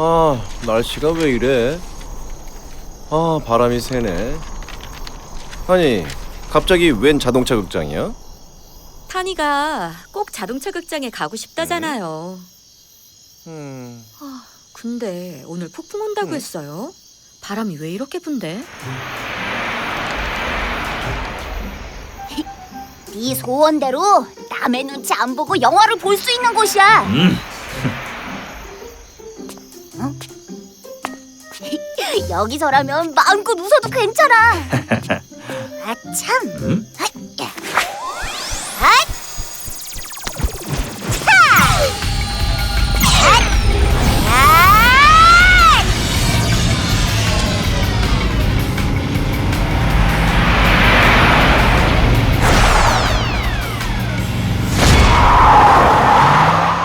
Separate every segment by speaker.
Speaker 1: 아, 날씨가 왜 이래? 아, 바람이 세네. 아니, 갑자기 웬 자동차 극장이야?
Speaker 2: 타니가 꼭 자동차 극장에 가고 싶다잖아요.
Speaker 1: 음,
Speaker 2: 근데 오늘 폭풍 온다고 했어요. 바람이 왜 이렇게 분대?
Speaker 3: 네 소원대로 남의 눈치 안 보고 영화를 볼 수 있는 곳이야.
Speaker 4: 음,
Speaker 3: 여기서라면 마음껏 웃어도 괜찮아. 아 참.
Speaker 4: 음?
Speaker 3: 차. 핫. 핫.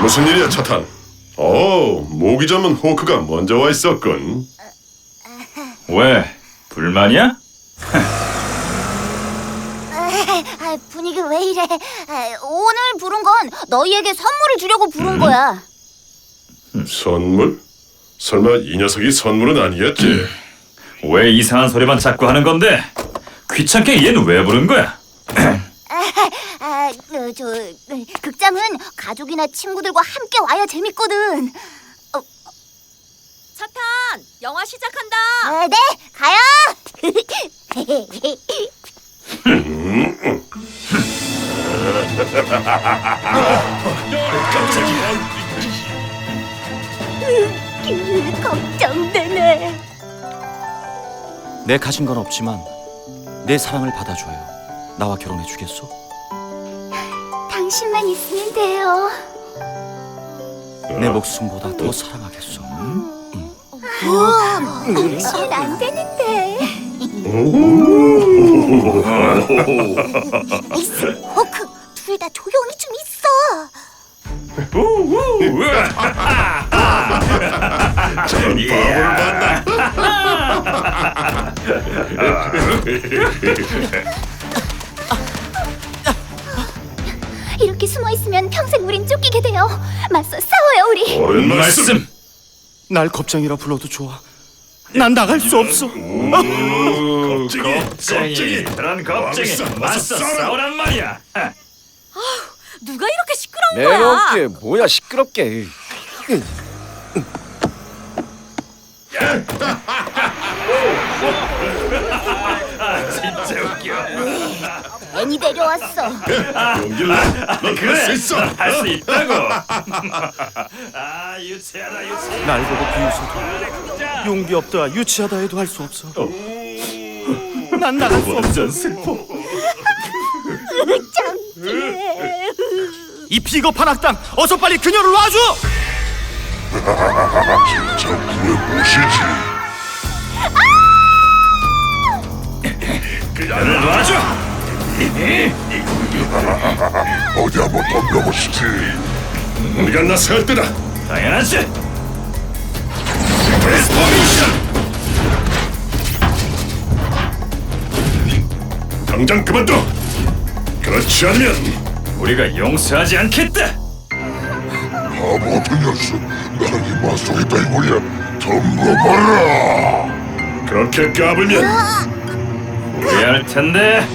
Speaker 5: 무슨 일이야 차탄? 오 모기 잡는 호크가 먼저 와 있었군.
Speaker 4: 왜 불만이야?
Speaker 3: 아, 분위기 왜 이래? 아, 오늘 부른 건 너희에게 선물을 주려고 부른 거야.
Speaker 5: 선물? 설마 이 녀석이 선물은 아니겠지?
Speaker 4: 왜 이상한 소리만 자꾸 하는 건데? 귀찮게 얘는 왜 부른 거야?
Speaker 3: 아, 그, 저 그, 극장은 가족이나 친구들과 함께 와야 재밌거든.
Speaker 2: 차탄, 영화 시작한다.
Speaker 3: 아, 네, 가요. 걱정되네.
Speaker 6: 내 가진 건 없지만 내 사랑을 받아줘요. 나와 결혼해 주겠소?
Speaker 3: 당신만 있으면 돼요.
Speaker 6: 내 목숨보다 더 사랑하겠소.
Speaker 3: 우와, 당신은 안 되는데. 이스, 호크, 둘 다 조용히 좀 있어. 이렇게 숨어 있으면 평생 우린 쫓기게 돼요. 맞서 싸워요 우리.
Speaker 5: 옳은 말씀.
Speaker 6: 날 겁쟁이라 불러도 좋아. 난 나갈 수 없어.
Speaker 5: 겁쟁이,
Speaker 4: 겁쟁이, 그런 겁쟁이
Speaker 5: 맞서.
Speaker 4: 싸우란 말이야.
Speaker 2: 누가 이렇게 시끄러운 거야?
Speaker 1: 없게 뭐야 시끄럽게.
Speaker 4: 진짜 웃겨.
Speaker 3: 괜히 데려왔어.
Speaker 5: 용기를 내. 넌 그럴 수 있어.
Speaker 4: 할 수 있다고. 아 유치하다 유치.
Speaker 6: 날 보고 비웃어도 용기 없다 유치하다 해도 할 수 없어. 난 나갈 수 없어.
Speaker 4: 완전 슬퍼.
Speaker 6: 이 비겁한 악당 어서 빨리 그녀를 놔줘.
Speaker 5: 저 구의 무엇이지?
Speaker 4: 그녀를 놔줘.
Speaker 5: 어디 한번 덤벼보시지. 우리가 나설 때다.
Speaker 4: 당연하지. 트랜스포메이션.
Speaker 5: 당장 그만둬. 그렇지 않으면
Speaker 4: 우리가 용서하지 않겠다.
Speaker 5: 바보 같은 녀석. 맞속에 있다 이거야. 덤벼봐라. 그렇게 까불면
Speaker 4: 후회할 텐데.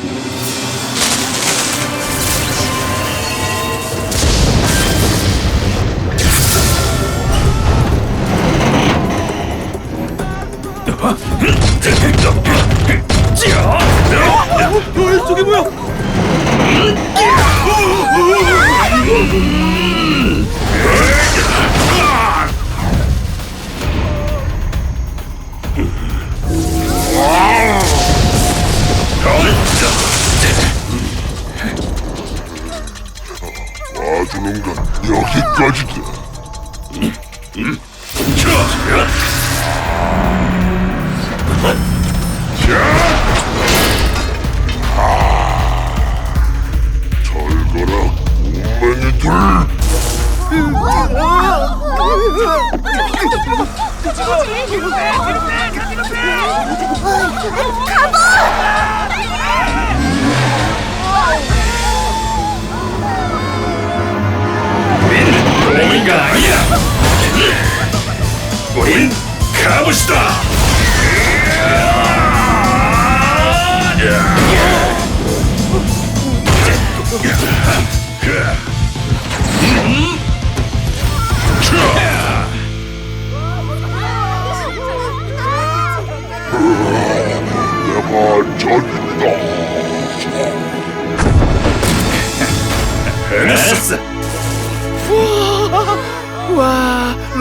Speaker 6: 저게 뭐야?
Speaker 5: 봐주는 건 여기까지다.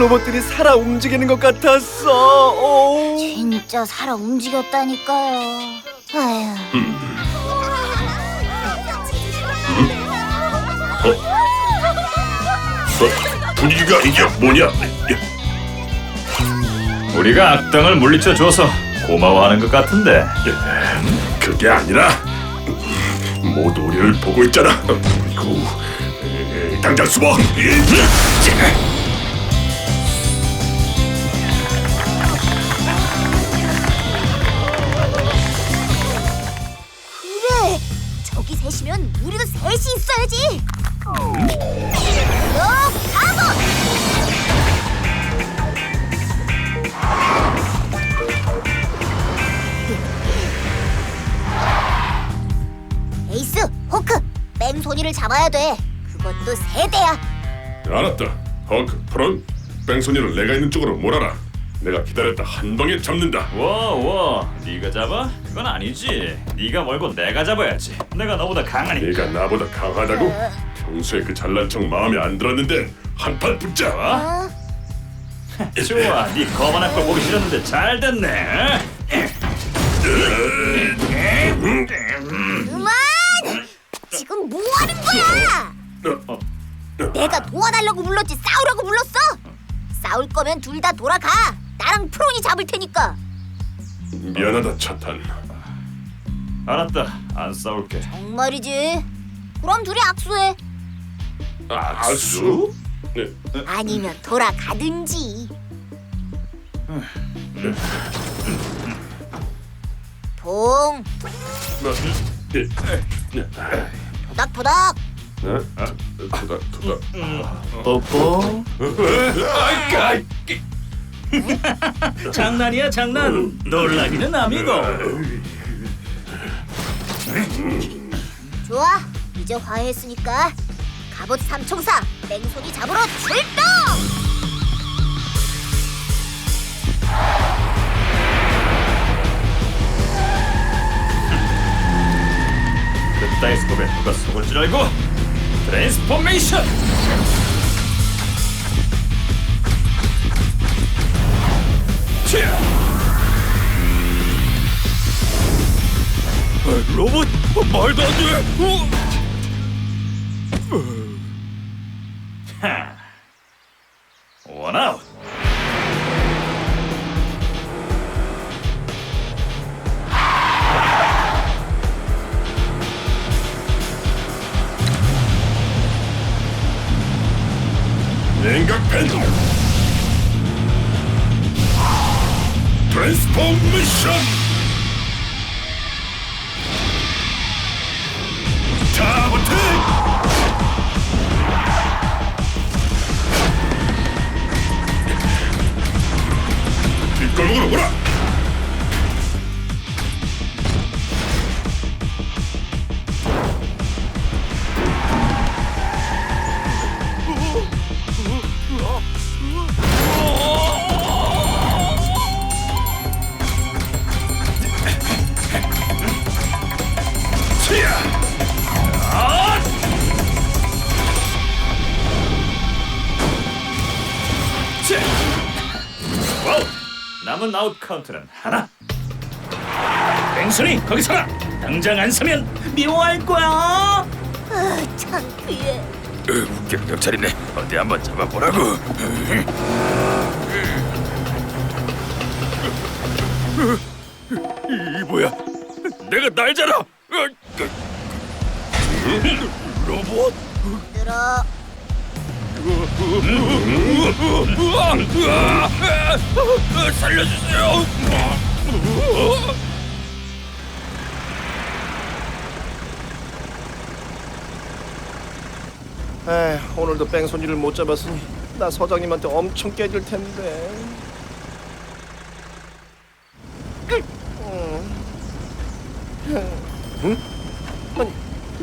Speaker 1: 로봇들이 살아 움직이는 것 같았어. 오.
Speaker 3: 진짜 살아 움직였다니까요. 아휴.
Speaker 5: 어, 분위기가 이게 뭐냐?
Speaker 4: 우리가 악당을 물리쳐 줘서 고마워하는 것 같은데.
Speaker 5: 그게 아니라 모두 우리를 보고 있잖아. 그 에, 당장 숨어.
Speaker 3: 뺑소니를 잡아야 돼. 그것도 세 대야.
Speaker 5: 알았다. 허크, 프론, 뺑소니를 내가 있는 쪽으로 몰아라. 내가 기다렸다 한 방에 잡는다.
Speaker 4: 와와, 네가 잡아? 그건 아니지. 네가 멀고 내가 잡아야지. 내가 너보다 강하니.
Speaker 5: 네가 나보다 강하다고? 평소에 그 잘난 척 마음에 안 들었는데 한판 붙자.
Speaker 4: 어?
Speaker 3: 어?
Speaker 4: 좋아, 네 거만한 걸 보기 싫었는데 잘 됐네.
Speaker 3: 그만! 지금 뭐 하는 거야?
Speaker 5: 어,
Speaker 3: 내가 도와달라고 불렀지 싸우라고 불렀어? 싸울 거면 둘 다 돌아가. 나랑 프론이 잡을 테니까.
Speaker 5: 미안하다 차탄.
Speaker 4: 알았다, 안 싸울게.
Speaker 3: 정말이지? 그럼 둘이 악수해.
Speaker 5: 아수? 네.
Speaker 3: 아니면 돌아가든지. 봉,
Speaker 5: 뭐, 예. 네.
Speaker 3: 토닥토닥.
Speaker 5: 네? 투다 투다.
Speaker 1: 뽀뽀.
Speaker 6: 장난이야 장난. 놀라기는 아미고.
Speaker 3: 좋아, 이제 화해했으니까 갑옷 삼총사 맹손이 잡으러 출동!
Speaker 4: 스톱에 누가 속을 줄 알고? 트랜스포메이션!
Speaker 6: 로봇 말도 안 돼.
Speaker 4: 하. 아웃 카운트는 하나.
Speaker 6: 뺑소니 거기 서라. 당장 안 서면 미워할 거야.
Speaker 3: 아, 창피해.
Speaker 6: 웃기는 경찰이네. 어디 한번 잡아보라고. 이 뭐야? 내가 날잖아. 로봇.
Speaker 3: 들어.
Speaker 6: 살려주세요!
Speaker 1: 에 오늘도 뺑소니를 못 잡았으니 나 서장님한테 엄청 깨질 텐데. 응? 아니,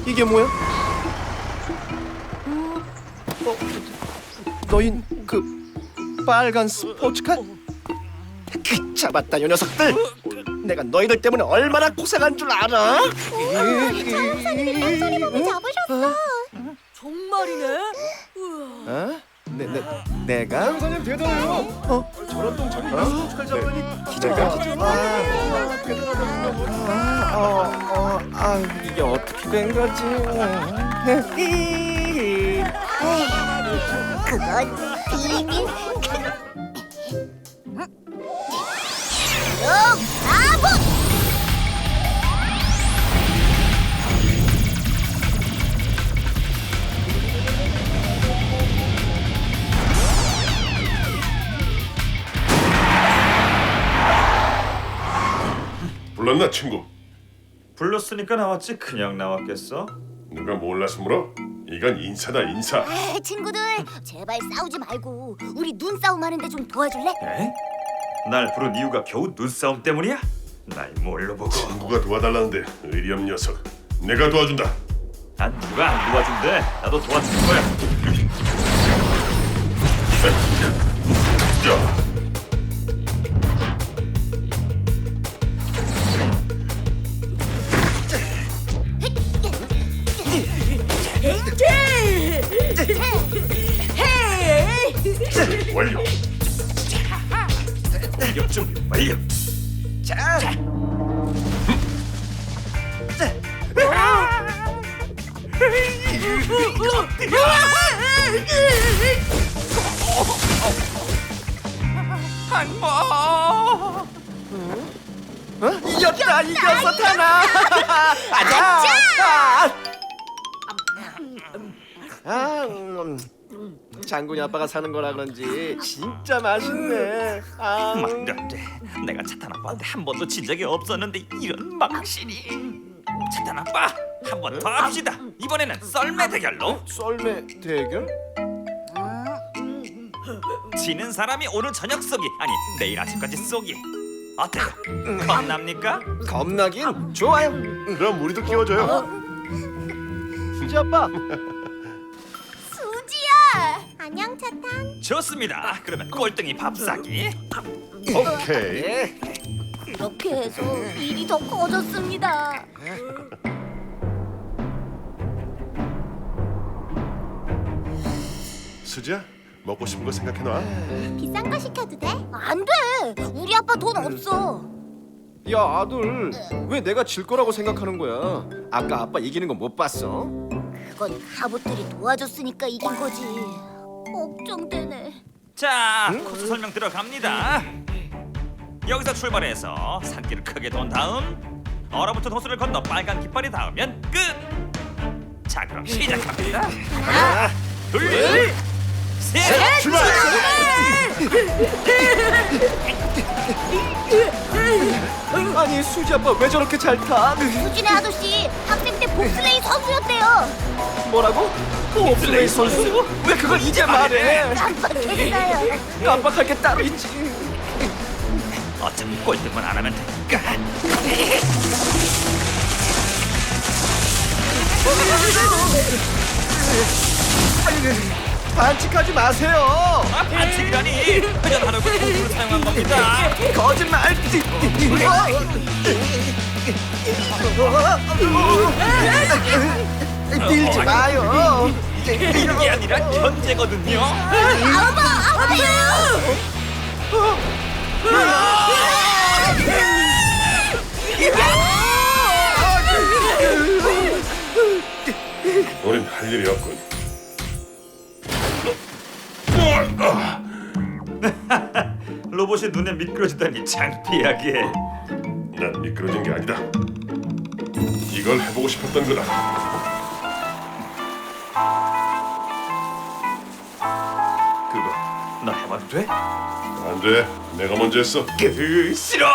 Speaker 1: 이게 뭐야? 너희 그 빨간 스포츠카? 그 잡았다 요 녀석들! 내가 너희들 때문에 얼마나 고생한 줄 알아?
Speaker 3: 목소리 보고 잡으셨어.
Speaker 2: 정말이네.
Speaker 1: 어? 내, 내, 내가? 형사님 대단해요. 어? 저런 똥차이 어? 스포츠카 잡으니 기자가? 아. 어, 어, 아, 이게 어떻게 된 거지?
Speaker 3: 그건 비밀. 요 아부.
Speaker 5: 불렀나 친구?
Speaker 4: 불렀으니까 나왔지 그냥 나왔겠어?
Speaker 5: 누가 몰라서 물어? 이건 인사다 인사.
Speaker 3: 아, 친구들 제발 싸우지 말고 우리 눈싸움 하는데 좀 도와줄래?
Speaker 4: 에? 날 부른 이유가 겨우 눈싸움 때문이야? 날 뭘로 보고
Speaker 5: 친구가 도와달라는데 의리 없는 녀석. 내가 도와준다.
Speaker 4: 난 누가 안 도와준대 나도 도와줄 거야
Speaker 5: 야, 완료
Speaker 1: 어? 이겼다, 이겼어, 타나. 아자. 아, 아, 음, 장군이 아빠가 사는 거라 그런지 진짜 맛있네. 아, 음.
Speaker 4: 말도 안 돼 내가 차탄 아빠한테 한 번도 진 적이 없었는데 이런 망신이 차탄 아빠 한 번 더 합시다 이번에는 썰매 대결로
Speaker 1: 썰매 대결?
Speaker 4: 지는 사람이 오늘 저녁 쏘기 아니 내일 아침까지 쏘기 어때요? 겁납니까?
Speaker 1: 겁나긴 좋아요.
Speaker 5: 그럼 우리도 끼워줘요.
Speaker 1: 수지 아빠.
Speaker 3: 차탄.
Speaker 4: 좋습니다 그러면 꼴등이 밥 사기
Speaker 5: 오케이.
Speaker 1: 예.
Speaker 3: 이렇게 해서 일이 더 커졌습니다.
Speaker 5: 수지야, 먹고 싶은 거 생각해놔.
Speaker 3: 비싼 거 시켜도 돼? 안 돼. 우리 아빠 돈 없어.
Speaker 1: 야 아들, 왜 내가 질 거라고 생각하는 거야? 아까 아빠 이기는 거 못 봤어?
Speaker 3: 그건 갑옷들이 도와줬으니까 이긴 거지. 걱정되네.
Speaker 4: 자 코스 설명 들어갑니다. 여기서 출발해서 산길을 크게 돈 다음 얼어붙은 호수를 건너 빨간 깃발이 닿으면 끝 자 그럼 시작합니다. 하나 둘 셋!
Speaker 5: 출발!
Speaker 1: 아니 수지 아빠 왜 저렇게 잘 타?
Speaker 3: 수진의 아저씨 학생 때 봅슬레이 선수였대요.
Speaker 1: 뭐라고? 봅슬레이 선수? 왜 그걸 이제 말해?
Speaker 3: 깜빡했어요.
Speaker 1: 깜빡할 게 따로 있지.
Speaker 4: 어차피 꼴등만 안 하면 되니까
Speaker 1: 반칙하지 마세요.
Speaker 4: 아 반칙이라니 회전 하려고 도구를 사용한 겁니다
Speaker 1: 거짓말. 밀지 마요.
Speaker 4: 이게 아니라 현재거든요
Speaker 3: 아빠, 아파요.
Speaker 5: 우린 할 일이 없군.
Speaker 4: 로봇이 눈에 미끄러지다니 창피하게
Speaker 5: 난 미끄러진 게 아니다. 이걸 해보고 싶었던 거다.
Speaker 4: 그거 너 해봐도 돼?
Speaker 5: 안 돼. 내가 먼저 했어.
Speaker 4: 그 싫어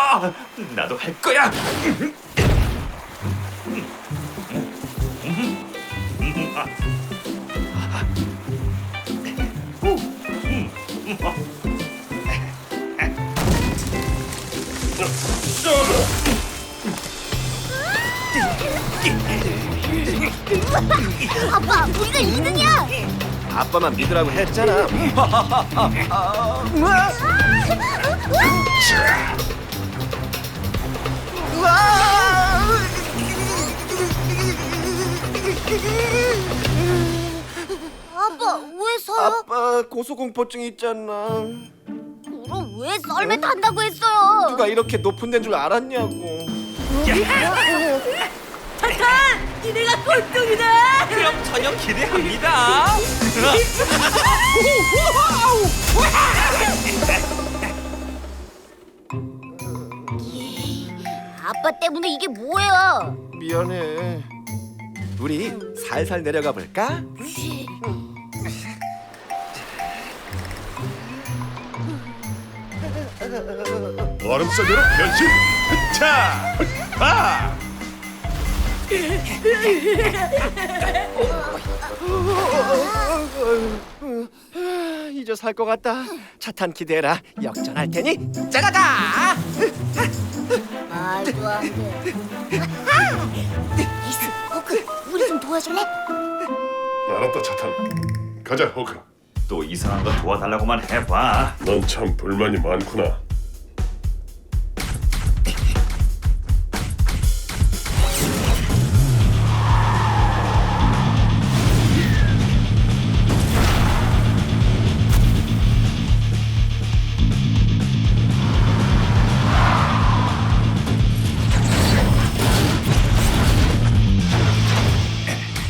Speaker 4: 나도 할 거야
Speaker 3: 아빠, 우리가 2등이야.
Speaker 1: 아빠만 믿으라고 했잖아.
Speaker 3: 아빠, 왜 서?
Speaker 1: 아빠 고소공포증 있잖아.
Speaker 3: 그럼 왜 썰매 탄다고 했어요?
Speaker 1: 누가 이렇게 높은 데인 줄 알았냐고.
Speaker 2: 니네가 꼴등이다.
Speaker 4: 그럼 저녁 기대합니다.
Speaker 3: 아빠 때문에 이게 뭐예요?
Speaker 1: 미안해. 우리 살살 내려가 볼까?
Speaker 5: 얼음 속으로 변신. 자, 아!
Speaker 1: 이제 살 것 같다. 차탄 기대해라. 역전할 테니 짜가가.
Speaker 3: 말도 안 돼. 에이스, 호크, 우리 좀 도와줄래?
Speaker 5: 알았다 차탄. 가자 호크.
Speaker 4: 또 이상한 거 도와달라고만 해봐.
Speaker 5: 넌 참 불만이 많구나.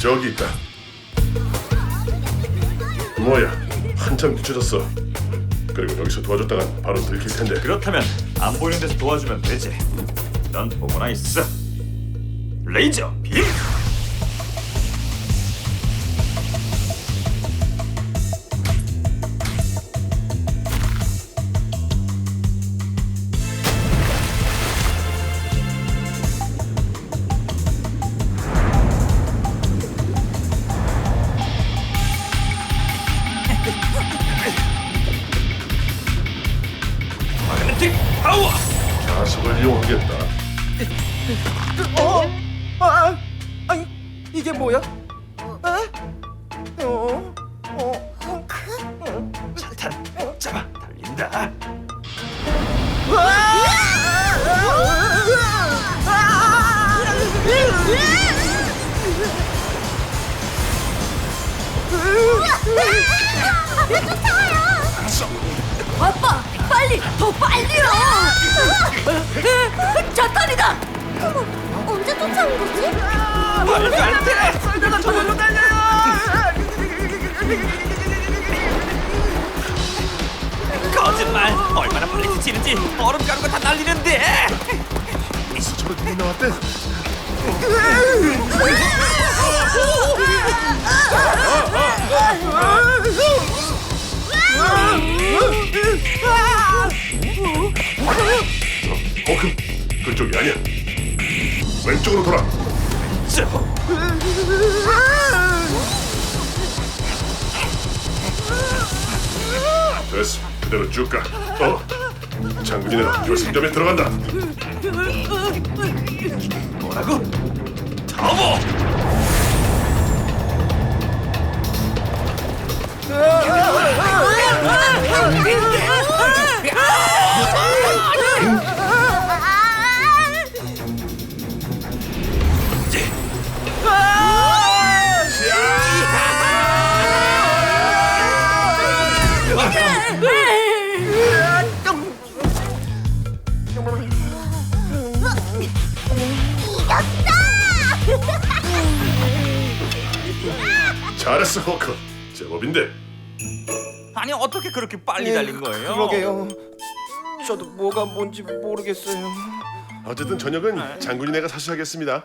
Speaker 5: 저기 있다. 뭐야? 한참 뒤쳐졌어. 그리고 여기서 도와줬다간 바로 들킬 텐데.
Speaker 4: 그렇다면 안 보이는 데서 도와주면 되지. 넌 보거나 있어. 레이저 빔. 파워.
Speaker 5: 자석을 이용하겠다.
Speaker 1: 어? 아, 아니 이게 뭐야?
Speaker 2: 빨리, 더 빨리요. 자탄이다.
Speaker 3: 언제 쫓아온 거지?
Speaker 4: 말도 안 돼.
Speaker 1: 내가 저절로 달려요.
Speaker 4: 거짓말. 얼마나 빨리 지치는지 얼음 가루가 다 날리는데.
Speaker 5: 저렇게 나왔대. 호크, 그쪽이 아니야. 왼쪽으로 돌아.
Speaker 4: 저,
Speaker 5: 됐어. 그대로 쭉 가. 어. 장군이네 결승점에 들어간다.
Speaker 4: 뭐라고? 터보.
Speaker 5: 잘했어, 호크. 제법인데.
Speaker 4: 아니 어떻게 그렇게 빨리 달린 거예요?
Speaker 1: 그러게요. 저도 뭐가 뭔지 모르겠어요.
Speaker 5: 어쨌든 저녁은 장군이네가 사수하겠습니다.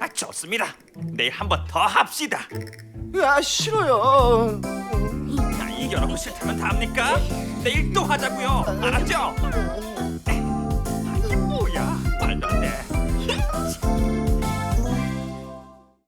Speaker 4: 아, 좋습니다. 내일 한 번 더 합시다.
Speaker 1: 아 싫어요.
Speaker 4: 아, 이겨놓고 싫다면 답니까? 내일 또 하자고요. 알았죠?